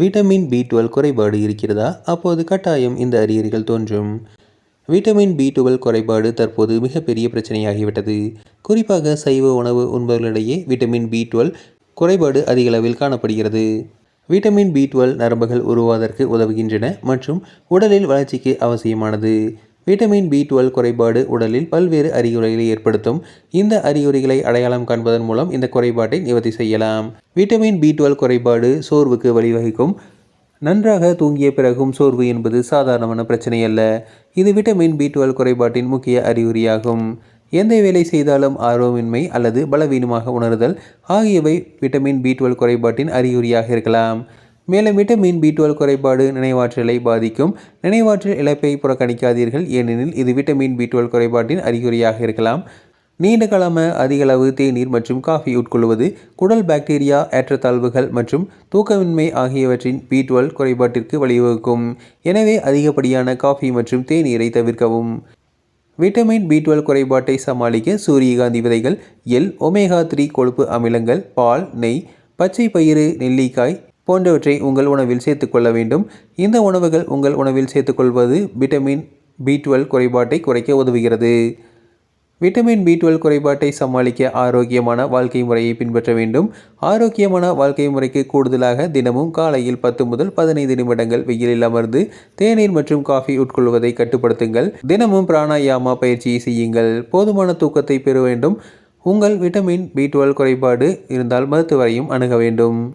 Vitamin B twelve குறைபாடு இருக்கிறதா? அப்போது கட்டாயம் இந்த அறிகுறிகள் தோன்றும். விட்டமின் பி டுவெல் குறைபாடு தற்போது மிகப்பெரிய பிரச்சனையாகிவிட்டது. குறிப்பாக சைவ உணவு உண்பவர்களிடையே விட்டமின் பி டுவெல் குறைபாடு அதிக அளவில் காணப்படுகிறது. விட்டமின் பி டுவெல் நரம்புகள் உருவாவதற்கு உதவுகின்றன மற்றும் உடலில் வளர்ச்சிக்கு அவசியமானது. விட்டமின் பி டுவெல் குறைபாடு உடலில் பல்வேறு அறிகுறிகளை ஏற்படுத்தும். இந்த அறிகுறிகளை அடையாளம் காண்பதன் மூலம் இந்த குறைபாட்டை நிவர்த்தி செய்யலாம். விட்டமின் பி டுவெல் குறைபாடு சோர்வுக்கு வழிவகுக்கும். நன்றாக தூங்கிய பிறகும் சோர்வு என்பது சாதாரணமான பிரச்சனை அல்ல. இது விட்டமின் பி டுவெல் குறைபாட்டின் முக்கிய அறிகுறியாகும். எந்த வேலை செய்தாலும் ஆர்வமின்மை அல்லது பலவீனமாக உணர்தல் ஆகியவை விட்டமின் பி டுவெல் குறைபாட்டின் அறிகுறியாக இருக்கலாம். மேலும் விட்டமின் பி டுவெல் குறைபாடு நினைவாற்றலை பாதிக்கும். நினைவாற்றல் இழப்பை புறக்கணிக்காதீர்கள். ஏனெனில் இது விட்டமின் பி டுவெல் குறைபாட்டின் அறிகுறியாக இருக்கலாம். நீண்ட காலம அதிகளவு தேநீர் மற்றும் காஃபி உட்கொள்வது குடல் பாக்டீரியா ஏற்றத்தாழ்வுகள் மற்றும் தூக்கமின்மை ஆகியவற்றின் பி டுவெல் குறைபாட்டிற்கு வழிவகுக்கும். எனவே அதிகப்படியான காஃபி மற்றும் தேநீரை தவிர்க்கவும். விட்டமின் பி டுவெல் குறைபாட்டை சமாளிக்க சூரியகாந்தி விதைகள் எல் ஒமேகா த்ரீ கொழுப்பு அமிலங்கள் பால் நெய் பச்சை பயிறு நெல்லிக்காய் போன்றவற்றை உங்கள் உணவில் சேர்த்துக்கொள்ள வேண்டும். இந்த உணவுகள் உங்கள் உணவில் சேர்த்துக்கொள்வது விட்டமின் பி டுவெல் குறைபாட்டை குறைக்க உதவுகிறது. விட்டமின் பி டுவெல் குறைபாட்டை சமாளிக்க ஆரோக்கியமான வாழ்க்கை முறையை பின்பற்ற வேண்டும். ஆரோக்கியமான வாழ்க்கை முறைக்கு கூடுதலாக தினமும் காலையில் பத்து முதல் பதினைந்து நிமிடங்கள் வெயிலில் அமர்ந்து தேநீர் மற்றும் காஃபி உட்கொள்வதை கட்டுப்படுத்துங்கள். தினமும் பிராணாயாமா பயிற்சியை செய்யுங்கள். போதுமான தூக்கத்தை பெற வேண்டும். உங்கள் விட்டமின் பி டுவெல் குறைபாடு இருந்தால் மருத்துவரையும் அணுக வேண்டும்.